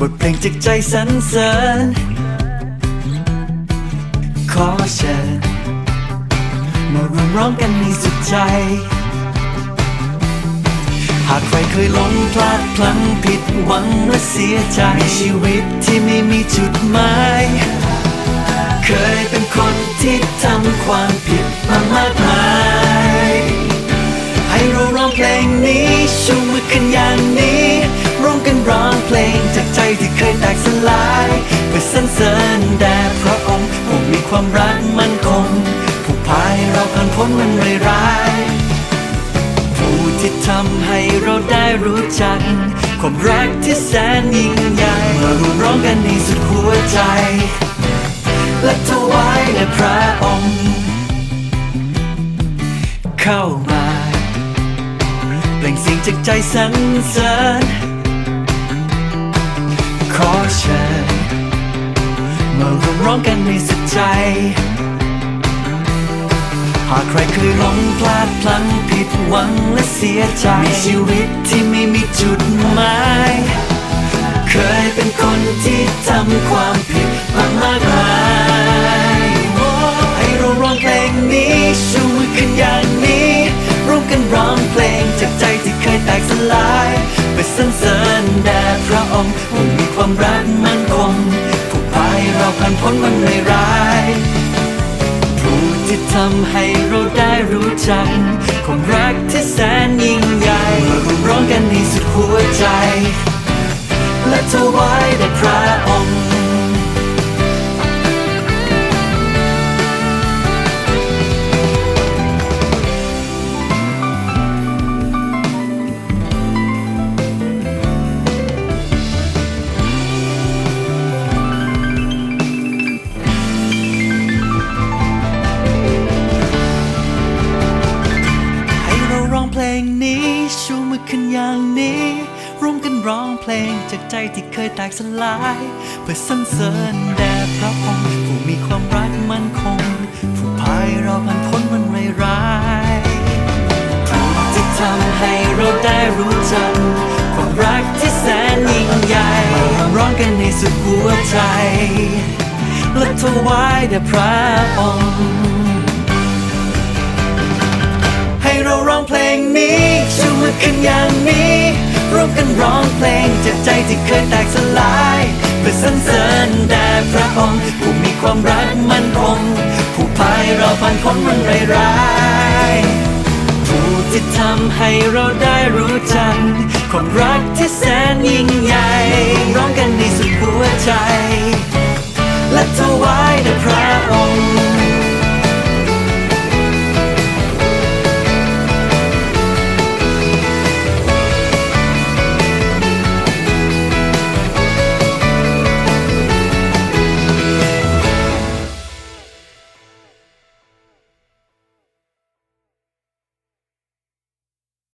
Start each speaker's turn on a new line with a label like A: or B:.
A: บทเพลงจากใจสรรเสริญ ขอเชิญมารวมร้องกันในสุดใจ หากใครเคยหลงพลาดพลั้งผิดหวังและเสียใจในชีวิตที่ไม่มีจุดหมาย เคยเป็นคนที่ทำความผิดมามากมาย ให้เราร้องเพลงนี้ชูมือขึ้น ความรักมันคง ผู้พาให้เราผ่านพ้นวันร้ายผู้ที่ทำให้เราได้รู้จัก ความรักที่แสนยิ่งใหญ่มารวมร้องกันในสุดหัวใจ และถวายแด่พระองค์ เข้ามาเปล่งเสียงจากใจสรรเสริญขอเชิญ มารวมร้องกันในสุดใจ หากใครเคยหลงพลาดพลั้งผิดหวังและเสียใจมีชีวิตที่ไม่มีจุดหมาย เคยเป็นคนที่ทำความผิดมามากมายโอ้ให้เราร้องเพลงนี้ชูมือขึ้นอย่างนี้ ร่วมกันร้องเพลงจากใจที่เคยแตกสลายเพื่อสรรเสริญแด่พระองค์ผู้มีความรักมัน ผ่านพ้นมันไม่ร้ายผู้ที่ทำให้เราได้รู้จักความรักที่แสนยิ่งใหญ่มารวมร้องกันในสุดหัวใจ และถวายแด่ อย่างนี้ ร่วมกันร้องเพลงจากใจที่เคยแตกสลาย เพื่อสรรเสริญแด่พระองค์ผู้มีความรักมั่นคง ผู้พายเราผ่านพ้นวันร้ายผู้ที่ทำให้เราได้รู้จักความรักที่แสนยิ่งใหญ่ร้องกันในสุดหัวใจและถวายแด่พระองค์ ขึ้นอย่างนี้ ร่วมกันร้องเพลงจากใจที่เคยแตกสลายเพื่อสรรเสริญแด่พระองค์ผู้มีความรักมั่นคงผู้พายเราผ่านพ้นวันร้ายผู้ที่ทำให้เราได้รู้จักความรักที่แสนยิ่ง